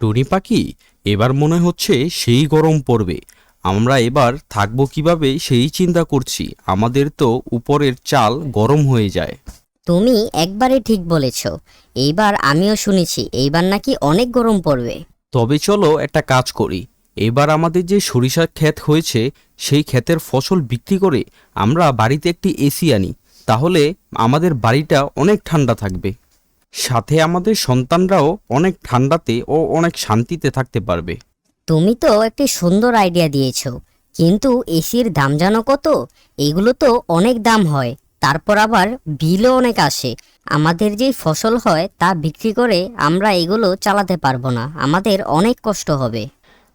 টুনি পাখি এবার মনে হচ্ছে সেই গরম পড়বে। আমরা এবার থাকব কীভাবে সেই চিন্তা করছি। আমাদের তো উপরের চাল গরম হয়ে যায়। তুমি একবারে ঠিক বলেছ। এইবার আমিও শুনেছি এইবার নাকি অনেক গরম পড়বে। তবে চলো একটা কাজ করি। এবার আমাদের যে সরিষার ক্ষেত হয়েছে সেই ক্ষেতের ফসল বিক্রি করে আমরা বাড়িতে একটি এসি আনি। তাহলে আমাদের বাড়িটা অনেক ঠান্ডা থাকবে। সাথে আমাদের সন্তানরাও অনেক ঠান্ডাতে ও অনেক শান্তিতে থাকতে পারবে। তুমি তো একটি সুন্দর আইডিয়া দিয়েছ কিন্তু এসির দাম জানো কত? এগুলো তো অনেক দাম হয় তারপর আবার বিলও অনেক আসে। আমাদের যে ফসল হয় তা বিক্রি করে আমরা এগুলো চালাতে পারব না আমাদের অনেক কষ্ট হবে।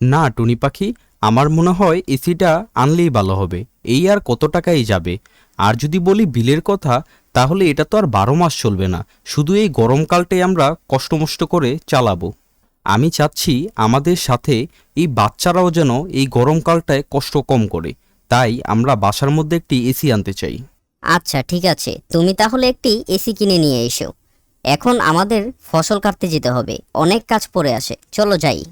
না টুনি পাখি আমার মনে হয় এসিটা আনলেই ভালো হবে এই আর কত টাকাই যাবে? আর যদি বলি বিলের কথা, তাহলে এটা তো আর বারো মাস চলবে না। শুধু এই গরমকালটাই আমরা কষ্টমষ্ট করে চালাবো। আমি চাচ্ছি আমাদের সাথে এই বাচ্চারাও যেন এই গরমকালটায় কষ্ট কম করে। তাই আমরা বাসার মধ্যে একটি এসি আনতে চাই। আচ্ছা ঠিক আছে। তুমি তাহলে একটি এসি কিনে নিয়ে এসো। এখন আমাদের ফসল কাটতে যেতে হবে। অনেক কাজ পড়ে আসে। চলো যাই।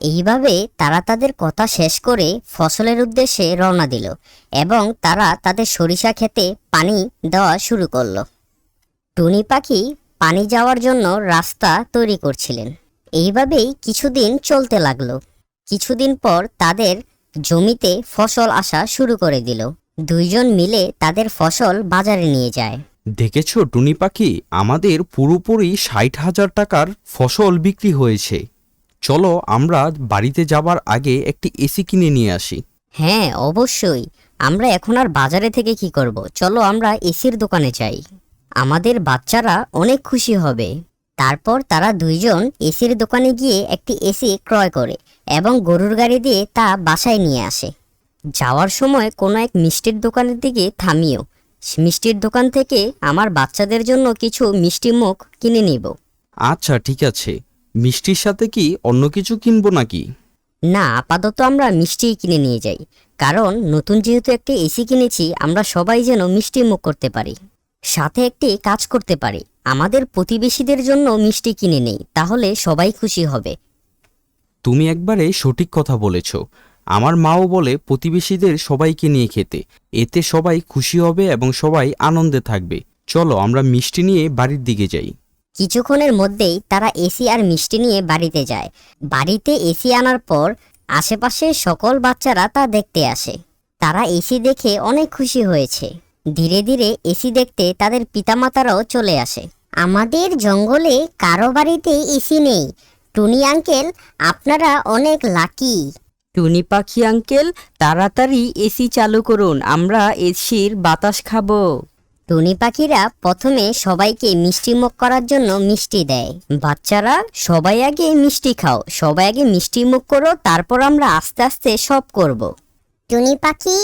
এইভাবে তারা তাদের কথা শেষ করে ফসলের উদ্দেশ্যে রওনা দিল এবং তারা তাদের সরিষা খেতে পানি দেওয়া শুরু করল। টুনি পাখি পানি যাওয়ার জন্য রাস্তা তৈরি করছিলেন। এইভাবেই কিছুদিন চলতে লাগল। কিছুদিন পর তাদের জমিতে ফসল আসা শুরু করে দিল। দুইজন মিলে তাদের ফসল বাজারে নিয়ে যায়। দেখেছ টুনি পাখি? আমাদের পুরোপুরি ষাট হাজার টাকার ফসল বিক্রি হয়েছে। চলো আমরা বাড়িতে যাবার আগে একটি এসি কিনে নিয়ে আসি। হ্যাঁ অবশ্যই। আমরা এখন আর বাজারে থেকে কি করব? চলো আমরা এসির দোকানে যাই। আমাদের বাচ্চারা অনেক খুশি হবে। তারপর তারা দুইজন এসির দোকানে গিয়ে একটি এসি ক্রয় করে এবং গরুর গাড়ি দিয়ে তা বাসায় নিয়ে আসে। যাওয়ার সময় কোনো এক মিষ্টির দোকানের দিকে থামিও। মিষ্টির দোকান থেকে আমার বাচ্চাদের জন্য কিছু মিষ্টি মুখ কিনে নিব। আচ্ছা ঠিক আছে। মিষ্টির সাথে কি অন্য কিছু কিনবো নাকি? না আপাতত আমরা মিষ্টিই কিনে নিয়ে যাই। কারণ নতুন যেহেতু একটি এসি কিনেছি আমরা সবাই যেন মিষ্টি মুখ করতে পারি। সাথে একটি কাজ করতে পারি। আমাদের প্রতিবেশীদের জন্য মিষ্টি কিনে নেই তাহলে সবাই খুশি হবে। তুমি একবারে সঠিক কথা বলেছ। আমার মাও বলে প্রতিবেশীদের সবাইকে নিয়ে খেতে। এতে সবাই খুশি হবে এবং সবাই আনন্দে থাকবে। চলো আমরা মিষ্টি নিয়ে বাড়ির দিকে যাই। কিছুক্ষণের মধ্যেই তারা এসি আর মিষ্টি নিয়ে বাড়িতে যায়। বাড়িতে এসি আনার পর আশেপাশের সকল বাচ্চারা তা দেখতে আসে। তারা এসি দেখে অনেক খুশি হয়েছে। ধীরে ধীরে এসি দেখতে তাদের পিতামাতারাও চলে আসে। আমাদের জঙ্গলে কারও বাড়িতে এসি নেই। টুনি আঙ্কেল, আপনারা অনেক লাকি। টুনি পাখি আঙ্কেল, তাড়াতাড়ি এসি চালু করুন, আমরা এসির বাতাস খাব। টুনি পাখিরা প্রথমে সবাইকে মিষ্টি মুখ করার জন্য মিষ্টি দেয়। বাচ্চারা, সবাই আগে মিষ্টি খাও, সবাই আগে মিষ্টি মুখ করো, তারপর আমরা আস্তে আস্তে সব করব। টুনি পাখি,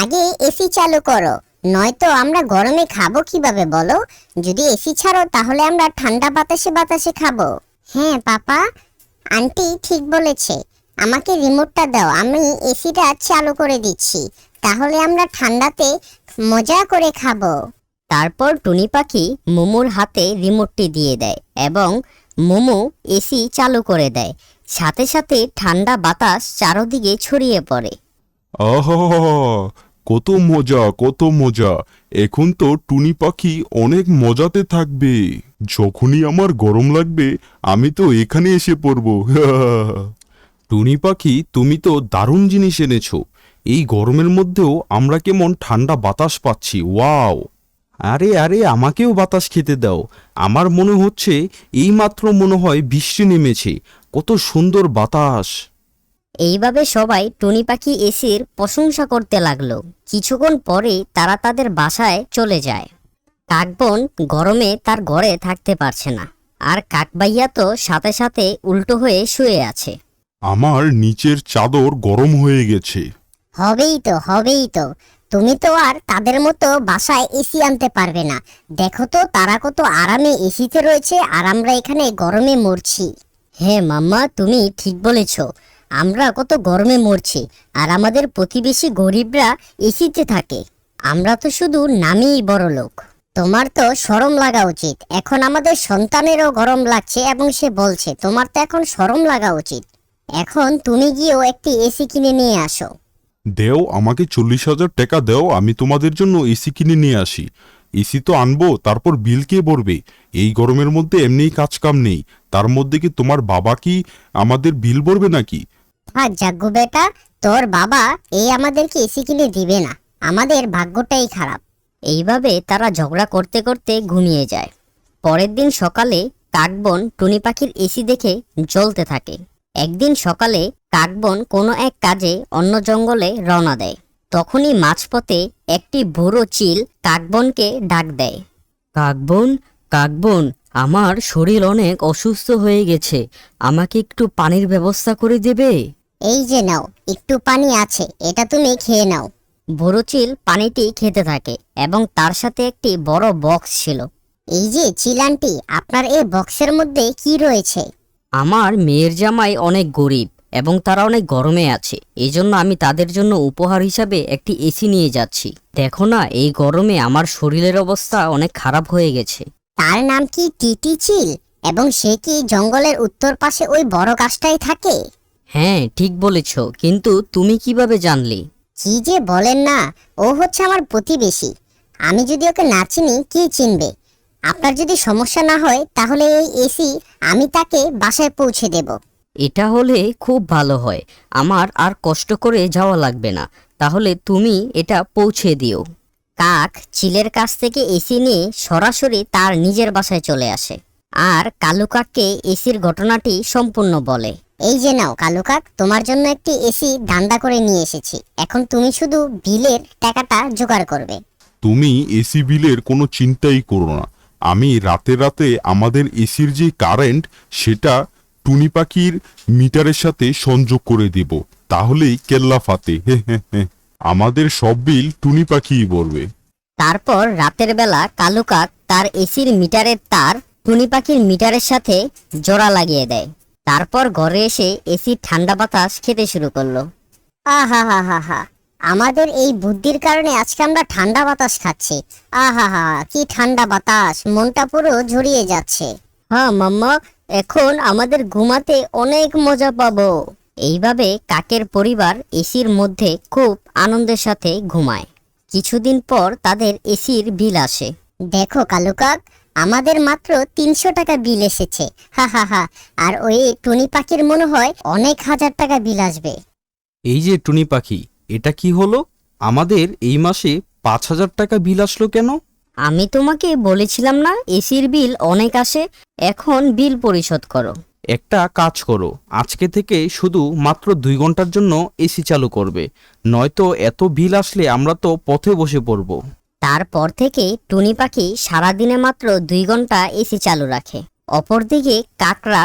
আগে এসি চালু করো, নয়তো আমরা গরমে খাব কীভাবে বলো? যদি এসি ছাড়ো, তাহলে আমরা ঠান্ডা বাতাসে বাতাসে খাব। হ্যাঁ পাপা। আন্টি ঠিক বলেছে। আমাকে রিমোটটা দাও, আমি এসিটা চালু করে দিচ্ছি। তাহলে আমরা ঠান্ডাতে মজা করে খাব। তারপর টুনি পাখি মোমোর হাতে রিমোটটি দিয়ে দেয় এবং মোমো এসি চালু করে দেয়। সাথে সাথে ঠান্ডা বাতাস চারদিকে ছড়িয়ে পড়ে। আহা কত মজা কত মজা। এখন তো টুনি পাখি অনেক মজাতে থাকবে। যখনই আমার গরম লাগবে আমি তো এখানে এসে পড়ব। টুনি পাখি তুমি তো দারুণ জিনিস এনেছো। এই গরমের মধ্যেও আমরা কেমন ঠান্ডা বাতাস পাচ্ছি ওয়াও। আরে আরে আমাকেও বাতাস খেতে দাও। আমার মনে হচ্ছে এইমাত্র মনে হয় বৃষ্টি নেমেছে। কত সুন্দর বাতাস। এইভাবে সবাই টুনি পাখি এসির প্রশংসা করতে লাগল। কিছুক্ষণ পরে তারা তাদের বাসায় চলে যায়। কাকবন গরমে তার ঘরে থাকতে পারছে না। আর কাকবাইয়া তো সাথে সাথে উল্টো হয়ে শুয়ে আছে। আমার নিচের চাদর গরম হয়ে গেছে। হবেই তো হবেই তো। তুমি তো আর তাদের মতো বাসায় এসি আনতে পারবে না। দেখো তো তারা কত আরামে এসিতে রয়েছে আর আমরা এখানে গরমে মরছি। হ্যাঁ মাম্মা, তুমি ঠিক বলেছ। আমরা কত গরমে মরছি আর আমাদের প্রতিবেশী গরিবরা এসিতে থাকে। আমরা তো শুধু নামেই বড় লোক। তোমার তো শরম লাগা উচিত। এখন আমাদের সন্তানেরও গরম লাগছে এবং সে বলছে, তোমার তো এখন শরম লাগা উচিত। এখন তুমি গিয়েও একটি এসি কিনে নিয়ে আসো। দেও, আমাকে চল্লিশ হাজার টাকা দেও, আমি তোমাদের জন্য এসি কিনে নিয়ে আসি। এসি তো আনব, তারপর বিল কে ভরবে? এই গরমের মধ্যে এমনিই কাজ কাম নেই। তার মধ্যে কি তোমার বাবা কি আমাদের বিল ভরবে নাকি? থাক জাগ্গু বেটা, তোর বাবা এই আমাদেরকে এসি কিনে দিবে না। আমাদের ভাগ্যটাই খারাপ। এইভাবে তারা ঝগড়া করতে করতে ঘুমিয়ে যায়। পরের দিন সকালে কাকবন টুনি পাখির এসি দেখে জ্বলতে থাকে। একদিন সকালে কাকবন কোনো এক কাজে অন্য জঙ্গলে রওনা দেয়। তখনই মাঝপথে একটি বুড়ো চিল কাকবনকে ডাক দেয়। কাকবন কাকবন আমার শরীর অনেক অসুস্থ হয়ে গেছে আমাকে একটু পানির ব্যবস্থা করে দেবে? এই যে নাও একটু পানি আছে এটা তুমি খেয়ে নাও। বুড়ো চিল পানিটি খেতে থাকে এবং তার সাথে একটি বড় বক্স ছিল। এই যে চিলানটি আপনার এই বক্সের মধ্যে কি রয়েছে? আমার মেয়ের জামাই অনেক গরিব এবং তারা অনেক গরমে আছে এই জন্য আমি তাদের জন্য উপহার হিসাবে একটি এসি নিয়ে যাচ্ছি। দেখো না এই গরমে আমার শরীরের অবস্থা অনেক খারাপ হয়ে গেছে। তার নাম কি টিটি চিল? এবং সে কি জঙ্গলের উত্তর পাশে ওই বড় গাছটাই থাকে? হ্যাঁ ঠিক বলেছ কিন্তু তুমি কীভাবে জানলে? কি যে বলেন না ও হচ্ছে আমার প্রতিবেশী। আমি যদি ওকে না চিনি কি চিনবে? আপনার যদি সমস্যা না হয় তাহলে এই এসি আমি তাকে বাসায় পৌঁছে দেব। এটা হলে খুব ভালো হয়। আমার আর কষ্ট করে যাওয়া লাগবে না। তাহলে তুমি এটা পৌঁছে দিও। কাক চিলের কাছ থেকে এসি নিয়ে সরাসরি তার নিজের বাসায় চলে আসে। আর কালু কাককে এসির ঘটনাটি সম্পূর্ণ বলে। এই যে নাও কালু কাক তোমার জন্য একটি এসি ধান্দা করে নিয়ে এসেছি। এখন তুমি শুধু বিলের টাকাটা জোগাড় করবে। তুমি এসি বিলের কোনো চিন্তাই করো না। আমি রাতে রাতে আমাদের এসির যে কারেন্ট সেটা টুনি পাখির মিটারের সাথে সংযোগ করে দেব। তাহলেই কেল্লা ফাতে। আমাদের সব বিল টুনি পাখিই ভরবে। তারপর রাতের বেলা কালু কাক তার এসির মিটারের তার টুনি পাখির মিটারের সাথে জোড়া লাগিয়ে দেয়। তারপর ঘরে এসে এসির ঠান্ডা বাতাস খেতে শুরু করল। আহা, হা হা হা। আমাদের এই বুদ্ধির কারণে আজকে আমরা ঠান্ডা বাতাস খাচ্ছি। আহা হা, কি ঠান্ডা বাতাস, মনটা পুরো ঝরিয়ে যাচ্ছে। হ্যাঁ মাম্মা, এখন আমাদের ঘুমাতে অনেক মজা পাবো। এইভাবে কাকের পরিবার এসির মধ্যে খুব আনন্দের সাথে ঘুমায়। কিছুদিন পর তাদের এসির বিল আসে। দেখো কালু কাক, আমাদের মাত্র তিনশো টাকা বিল এসেছে। হা হা হা, আর ওই টুনি পাখির মনে হয় অনেক হাজার টাকা বিল আসবে। এই যে টুনি পাখি এটা কি হলো? আমাদের এই মাসে পাঁচ হাজার টাকা বিল আসলো কেন? আমি তোমাকে বলেছিলাম না এসির বিল অনেক আসে এখন বিল পরিশোধ করো। একটা কাজ করো আজকে থেকে শুধু মাত্র দুই ঘণ্টার জন্য এসি চালু করবে নয়তো এত বিল আসলে আমরা তো পথে বসে পড়ব। তারপর থেকে টুনি পাখি সারাদিনে মাত্র দুই ঘণ্টা এসি চালু রাখে। অপরদিকে কাকরা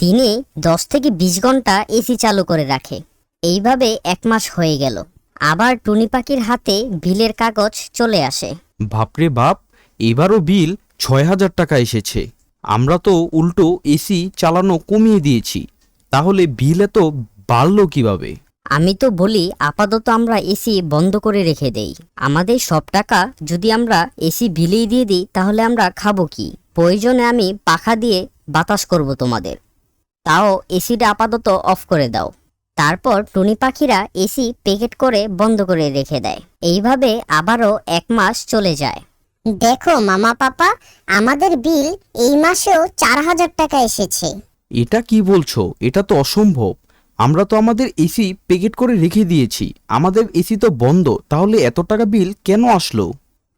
দিনে দশ থেকে বিশ ঘণ্টা এসি চালু করে রাখে। এইভাবে এক মাস হয়ে গেল। আবার টুনি পাখির হাতে বিলের কাগজ চলে আসে। বাপরে বাপ এবারও বিল ছয় হাজার টাকা এসেছে। আমরা তো উল্টো এসি চালানো কমিয়ে দিয়েছি। তাহলে বিল এত বাড়লো কীভাবে? আমি তো বলি আপাতত আমরা এসি বন্ধ করে রেখে দেই। আমাদের সব টাকা যদি আমরা এসি বিলেই দিয়ে দিই তাহলে আমরা খাব কি? প্রয়োজনে আমি পাখা দিয়ে বাতাস করব তোমাদের। তাও এসিটা আপাতত অফ করে দাও। তারপর টুনি পাখিরা এসি প্যাকেট করে বন্ধ করে রেখে দেয়। এইভাবে আবারও এক মাস চলে যায়। দেখো মামা পাপা আমাদের বিল এই মাসেও চার হাজার টাকা এসেছে। এটা কি বলছো? এটা তো অসম্ভব। আমরা তো আমাদের এসি প্যাকেট করে রেখে দিয়েছি। আমাদের এসি তো বন্ধ তাহলে এত টাকা বিল কেন আসলো?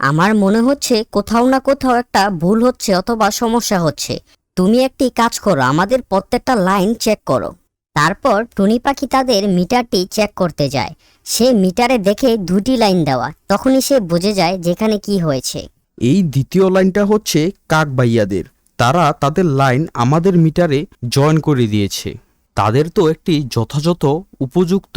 আমার মনে হচ্ছে কোথাও না কোথাও একটা ভুল হচ্ছে অথবা সমস্যা হচ্ছে। তুমি একটি কাজ করো আমাদের প্রত্যেকটা লাইন চেক করো। তারপর টুনি পাখি তাদের মিটারটি চেক করতে যায়। সে মিটারে দেখে দুটি লাইন দেওয়া তখনই সে বুঝে যায় যেখানে কি হয়েছে। এই দ্বিতীয় লাইনটা হচ্ছে কাক কাকবাইয়াদের তারা তাদের লাইন আমাদের মিটারে জয়েন করে দিয়েছে। তাদের তো একটি যথাযথ উপযুক্ত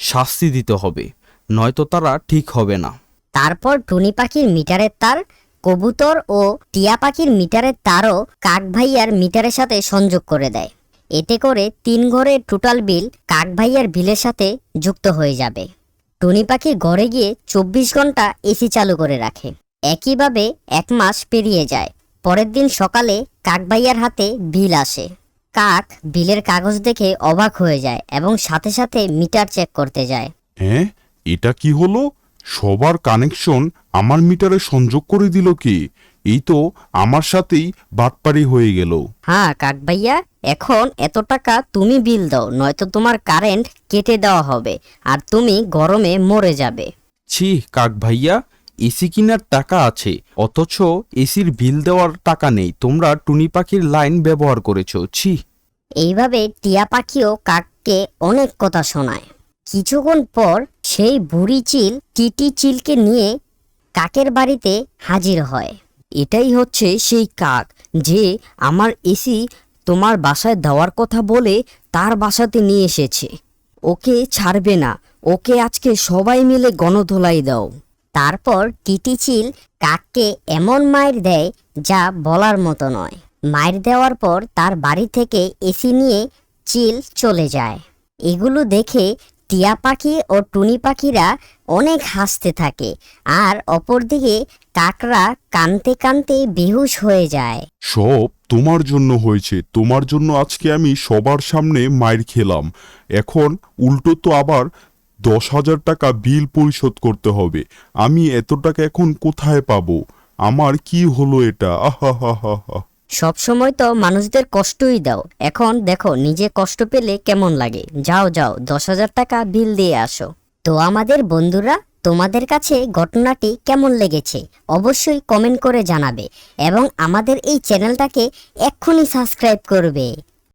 শাস্তি দিতে হবে নয়তো তারা ঠিক হবে না। তারপর টুনি পাখির মিটারের তার কবুতর ও টিয়া পাখির মিটারের তারও কাক ভাইয়ার মিটারের সাথে সংযোগ করে দেয়। এতে করে তিন ঘরের টোটাল বিল কাক ভাইয়ার বিলের সাথে যুক্ত হয়ে যাবে। টুনি পাখি ঘরে গিয়ে চব্বিশ ঘণ্টা এসি চালু করে রাখে। একইভাবে এক মাস পেরিয়ে যায়। পরের দিন সকালে কাকভাইয়ার হাতে বিল আসে। কাক বিলের কাগজ দেখে অবাক হয়ে যায় এবং সাথে সাথে মিটার চেক করতে যায়। হ্যাঁ এটা কি হলো? সবার কানেকশন আমার মিটারে সংযোগ করে দিল কি? এই তো আমার সাথেই বাটপারি হয়ে গেল। হ্যাঁ কাক ভাইয়া এখন এত টাকা তুমি বিল দাও নয়তো তোমার কারেন্ট কেটে দেওয়া হবে আর তুমি গরমে মরে যাবে। ছি কাক ভাইয়া এসি কিনার টাকা আছে অথচ এসির বিল দেওয়ার টাকা নেই তোমরা টুনি পাখির লাইন ব্যবহার করেছ ছি। এইভাবে টিয়া পাখিও কাককে অনেক কথা শোনায়। কিছুক্ষণ পর সেই বুড়ি চিল টিটি চিলকে নিয়ে কাকের বাড়িতে হাজির হয়। এটাই হচ্ছে সেই কাক যে আমার এসি তোমার বাসায় দেওয়ার কথা বলে তার বাসাতে নিয়ে এসেছে। ওকে ছাড়বে না। ওকে আজকে সবাই মিলে গণধোলাই দাও। তারপর টিটি চিল কাককে এমন মায়ের দেয় যা বলার মতো নয়। মায়ের দেওয়ার পর তার বাড়ি থেকে এসি নিয়ে চিল চলে যায়। এগুলো দেখে টিয়া পাখি ও টুনি পাখিরা অনেক হাসতে থাকে আর অপরদিকে কাকরা কানতে কানতে বেহুশ হয়ে যায়। সব তোমার জন্য হয়েছে, তোমার জন্য আজকে আমি সবার সামনে মায়ের খেলাম। এখন উল্টো তো আবার দশ হাজার টাকা বিল পরিশোধ করতে হবে। আমি এত টাকা এখন কোথায় পাবো? আমার কি হলো এটা? আহা হা হা হা সব সময় তো মানুষদের কষ্টই দাও। এখন দেখো, নিজে কষ্ট পেলে কেমন লাগে? যাও যাও, দশ হাজার টাকা বিল দিয়ে আসো। তো আমাদের বন্ধুরা, তোমাদের কাছে ঘটনাটি কেমন লেগেছে? অবশ্যই কমেন্ট করে জানাবে এবং আমাদের এই চ্যানেলটাকে এক্ষুনি সাবস্ক্রাইব করবে।